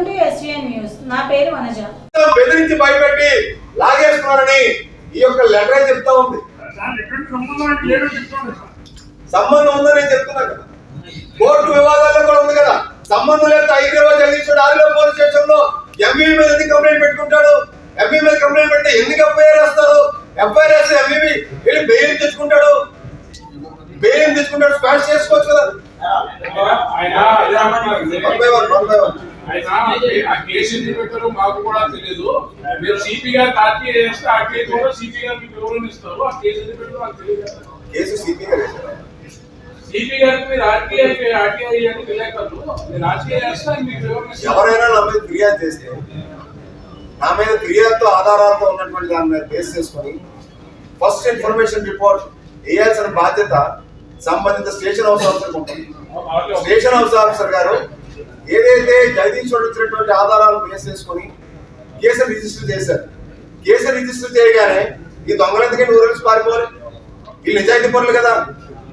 Welcome to SVN news నా పేరు వనజ బెదిరించి భయపెట్టి లాగేస్తున్నారని ఈ యొక్క లెటర్ చెప్తా ఉంది? సంబంధం ఉందని నేను చెప్తున్నా కదా. కోర్టు వివాదాల్లో కూడా ఉంది కదా. సంబంధం లేదు హైదరాబాద్ జగదీశ్వరుడు ఆరిలో పోలీస్ స్టేషన్లో ఎంఈ మీద ఎందుకు కంప్లైంట్ పెట్టుకుంటాడు? ఎంఈ మీద కంప్లైంట్ పెడితే ఎందుకు ఎఫ్ఐఆర్ వేస్తారు? ఎఫ్ఐఆర్ వేస్తే ఎంఈ వెళ్ళి బెయిల్ తెచ్చుకుంటాడు. బెయిల్ తెచ్చుకుంటాడు. స్పాష్ చేసుకోవచ్చు కదా. వన్ బై వన్ ఆ కేసు ఎందుకు పెట్టారో మాకు కూడా తెలియదు మీరు సిపి గారు ఆర్టీఐ చేస్తే ఆర్టీఐ కూడా సిపి గారు మీకు వివరణ ఇస్తారు ఆ కేసు ఎందుకు పెట్టారో మాకు తెలియదు. కేసు సిపి గారు. సిపి గారికి మీరు ఆర్టీఐ ఆర్టీఐ అని తెలియకదు మీరు ఆర్టీఐ చేస్తే మీకు వివరణ ఎవరైనా నా మీద ఫిర్యాదు చేస్తే నా మీద ఫిర్యాదుతో ఆధారాలతో ఉన్నటువంటి దాని మీద బేస్ చేసుకొని ఫస్ట్ ఇన్ఫర్మేషన్ రిపోర్ట్ వేయాల్సిన బాధ్యత సంబంధిత స్టేషన్ హౌస్ ఆఫీసర్ ఉంటుంది. స్టేషన్ హౌస్ ఆఫీసర్ గారు ఏదైతే జగదీశ్వరుడు ఇచ్చినటువంటి ఆధారాలు బేస్ చేసుకొని కేసు రిజిస్టర్ చేశారు. కేసు రిజిస్టర్ చేయగానే ఈ దొంగలు ఎందుకంటే ఊరికి పారిపోవాలి. వీళ్ళు నిజాయితీ పనులు కదా.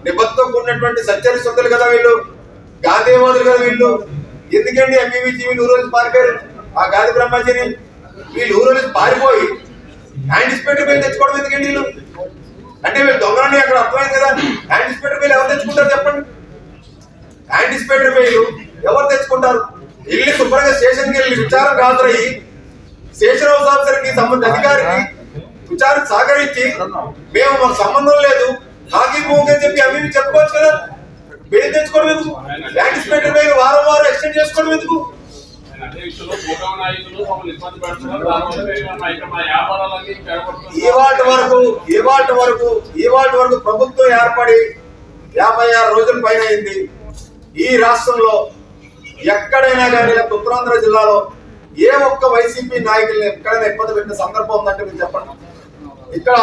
నిబద్ధతో కూడినటువంటి సత్యాన్ని సొంతలు కదా వీళ్ళు. గాంధీవాదులు కదా వీళ్ళు. ఎందుకండి ఎంపీవీ వీళ్ళు ఊరోజు పారిపోయారు? ఆ గాంధీ బ్రహ్మచారి వీళ్ళు ఊరోజు పారిపోయి యాంటిసిపేటర్ బిల్ తెచ్చుకోవడం ఎందుకండి వీళ్ళు? అంటే వీళ్ళు దొంగలని అక్కడ అర్థమైంది కదా. యాంటిసిపేటర్ బిల్ ఎవరు తెచ్చుకుంటారు చెప్పండి? యాంటిసిపేటర్ బిల్ ఎవరు వెళ్ళి శుభ్రంగా స్టేషన్కి వెళ్ళి విచారం హాజరయ్యి స్టేషన్ హౌస్ ఆఫీసర్కి సంబంధించిన అధికారికి విచారణ సహకరించి మేము మాకు సంబంధం లేదు నాకి భూమి అని చెప్పి అవి చెప్పుకోవచ్చు కదా. బెయిల్ తెచ్చుకోవడం ఎందుకు? యాంటిసిపేటర్ బిల్ వారం వారం ఎక్స్టెండ్ చేసుకోవడం ఎందుకు? ఇవాటి ఈ వరకు ఈ వరకు ఈ వరకు ప్రభుత్వం ఏర్పడి యాభై ఆరు రోజుల పైన అయింది. ఈ రాష్ట్రంలో ఎక్కడైనా కానీ ఉత్తరాంధ్ర జిల్లాలో ఏ ఒక్క వైసీపీ నాయకుల్ని ఎక్కడైనా ఇబ్బంది పెట్టిన సందర్భం ఉందంటే మీరు చెప్పండి. ఇక్కడ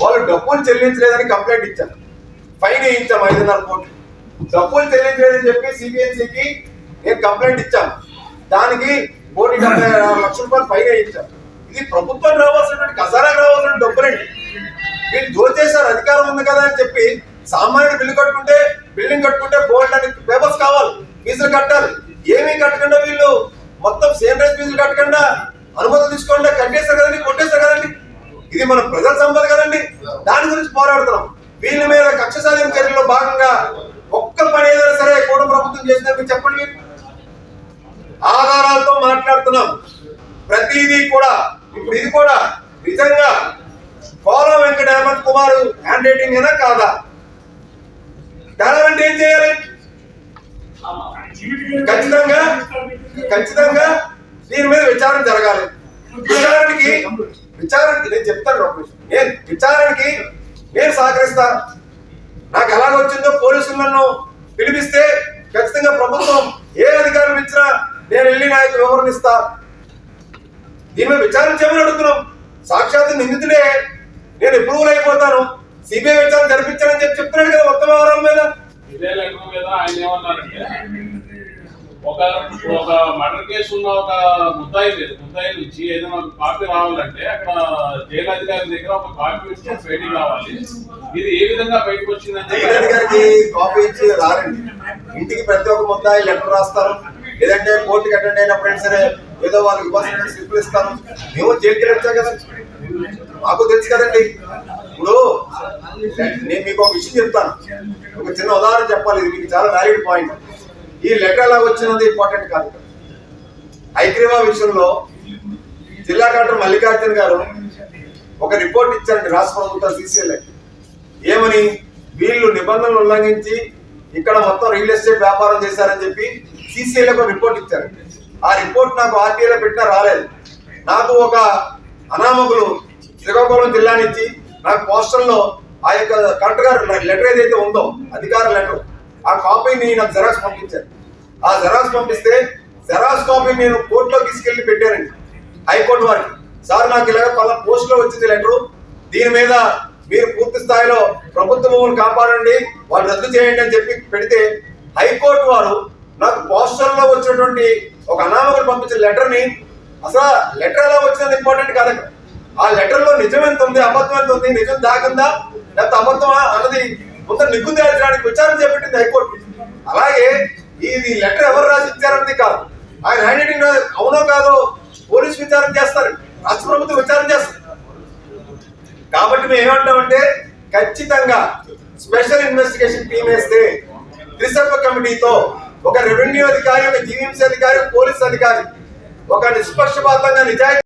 వాళ్ళు డబ్బులు చెల్లించలేదని కంప్లైంట్ ఇచ్చారు. ఫైన్ వేయించాం ఐదున్నర కోట్లు. డబ్బులు చెల్లించలేదని చెప్పి సిబిఎన్సీకి నేను కంప్లైంట్ ఇచ్చాను. దానికి కోటి డెబ్బై లక్షల రూపాయలు ఫైన్ వేయించాం ఇది ప్రభుత్వం రావాల్సినటువంటి ఖజానాకు రావాల్సిన డబ్బులండి వీళ్ళు దోచేశారు అధికారం ఉంది కదా అని చెప్పి సామాన్యుడు బిల్లు కట్టుకుంటే బిల్డింగ్ కట్టుకుంటే బోల్డ్ అని పేపర్స్ కావాలి ఫీజులు కట్టాలి. ఏమీ కట్టకుండా వీళ్ళు మొత్తం సేనరైజ్ ఫీజులు కట్టకుండా అనుమతులు తీసుకోకుండా కట్టేస్తారు కదండి కొట్టేస్తారు కదండి. ఇది మన ప్రజల సంపద కదండి. దాని గురించి పోరాడుతున్నాం. వీళ్ళ మీద కక్ష సాధన చర్యలో భాగంగా ఒక్క పని ఏదైనా సరే కూడ ప్రభుత్వం చేసిందని మీరు. చెప్పండి ఆధారాలతో మాట్లాడుతున్నాం. ప్రతిదీ కూడా ఇప్పుడు ఇది కూడా నిజంగా పోలం వెంకట హేమంత్ కుమార్ హ్యాండ్ రైటింగ్ అయినా కాదా? అంటే ఏం చేయాలి? ఖచ్చితంగా ఖచ్చితంగా దీని మీద విచారణ జరగాలి. విచారణకి విచారణకి నేను చెప్తాను ఒక నేను విచారణకి నేను సహకరిస్తా. నాకు ఎలాగొచ్చిందో పోలీసులు నన్ను పిలిపిస్తే ఖచ్చితంగా ప్రభుత్వం ఏ అధికారం ఇచ్చినా నేను వెళ్ళి నా యొక్క వివరణ ఇస్తా. దీని మీద విచారణ చేయమని అడుగుతున్నాం. సాక్షాత్ నిందితుడే. నేను అప్రూవల్ అయిపోతాను. సిబిఐ విచారణ జరిపించాలని చెప్పి చెప్తున్నాడు కదా మొత్తం వివరాల మీద. ఇదే లెటర్ మీద ఆయన ఏమన్నారంటే ఒక ఒక మర్డర్ కేసు ఉన్న ఒక ముద్దాయి మీద ముద్దాయి నుంచి ఏదైనా ఒక కాపీ రావాలంటే అక్కడ జైలు అధికారి దగ్గర ఒక కాపీ ఇచ్చి బయటికి రావాలి. ఇది ఏ విధంగా బయటకు వచ్చిందంటే కాపీ ఇచ్చి రారండి. ఇంటికి ప్రతి ఒక్క ముద్దాయి లెటర్ రాస్తారు. లేదంటే కోర్టుకి అటెండ్ అయినప్పుడైనా సరే ఏదో వాళ్ళకి ఇవ్వాల్సిన స్లిప్లు ఇస్తారు మేము జైలుకి వచ్చాం కదా. మాకు తెలుసు కదండి. ఇప్పుడు నేను మీకు ఒక విషయం చెప్తాను. ఒక చిన్న ఉదాహరణ చెప్పాలి. ఇది మీకు చాలా వ్యాలిడ్ పాయింట్ ఈ లెటర్ ఎలా వచ్చినది ఇంపార్టెంట్ కాదు. ఐక్రీవా విషయంలో జిల్లా కలెక్టర్ మల్లికార్జున గారు ఒక రిపోర్ట్ ఇచ్చారండి రాష్ట్ర ప్రభుత్వం సీసీఎల్ఏ ఏమని? వీళ్ళు నిబంధనలు ఉల్లంఘించి ఇక్కడ మొత్తం రియల్ ఎస్టేట్ వ్యాపారం చేశారని చెప్పి సీసీఎల్ ఒక రిపోర్ట్ ఇచ్చారు. ఆ రిపోర్ట్ నాకు ఆర్టీఐలో పెట్టినా రాలేదు. నాకు ఒక అనామకులు శ్రీకాకుళం జిల్లా నుంచి నాకు పోస్టర్లో ఆ యొక్క కలెక్టర్ గారు లెటర్ ఏదైతే ఉందో అధికార లెటర్ ఆ కాపీని నాకు జెరాక్స్ పంపించారు. ఆ జెరాక్స్ పంపిస్తే జెరాక్స్ కాపీ నేను కోర్టులో తీసుకెళ్ళి పెట్టానండి హైకోర్టు వారికి. సార్ నాకు ఇలాగ పలా పోస్ట్లో వచ్చింది లెటర్. దీని మీద మీరు పూర్తి స్థాయిలో ప్రభుత్వ భూములు కాపాడండి వాళ్ళు రద్దు చేయండి అని చెప్పి పెడితే హైకోర్టు వారు నాకు పోస్టర్లో వచ్చినటువంటి ఒక అనామకులు పంపించిన లెటర్ని అసలు లెటర్ ఎలా వచ్చినది ఇంపార్టెంట్ కాదు ఆ లెటర్లో నిజం ఎంత ఉంది అబద్ధం ఎంత ఉంది నిజం దాకుందా లేకపోతే అబద్ధమా అన్నది కొంత నిగ్గు తేల్చడానికి విచారణ చేపట్టింది హైకోర్టు. అలాగే ఇది లెటర్ ఎవరు రాసి ఇచ్చారన్నది కాదు. ఆయన హ్యాండ్ రైటింగ్ అవునో కాదో పోలీస్ విచారణ చేస్తారు. రాష్ట్ర ప్రభుత్వం విచారణ చేస్తారు. కాబట్టి మేము ఏమంటామంటే ఖచ్చితంగా స్పెషల్ ఇన్వెస్టిగేషన్ టీం వేస్తే త్రిసభ్య కమిటీతో ఒక రెవెన్యూ అధికారి ఒక జీవీఎంసీ అధికారి పోలీస్ అధికారి ఒక నిష్పక్షపాతంగా నిజాయితీ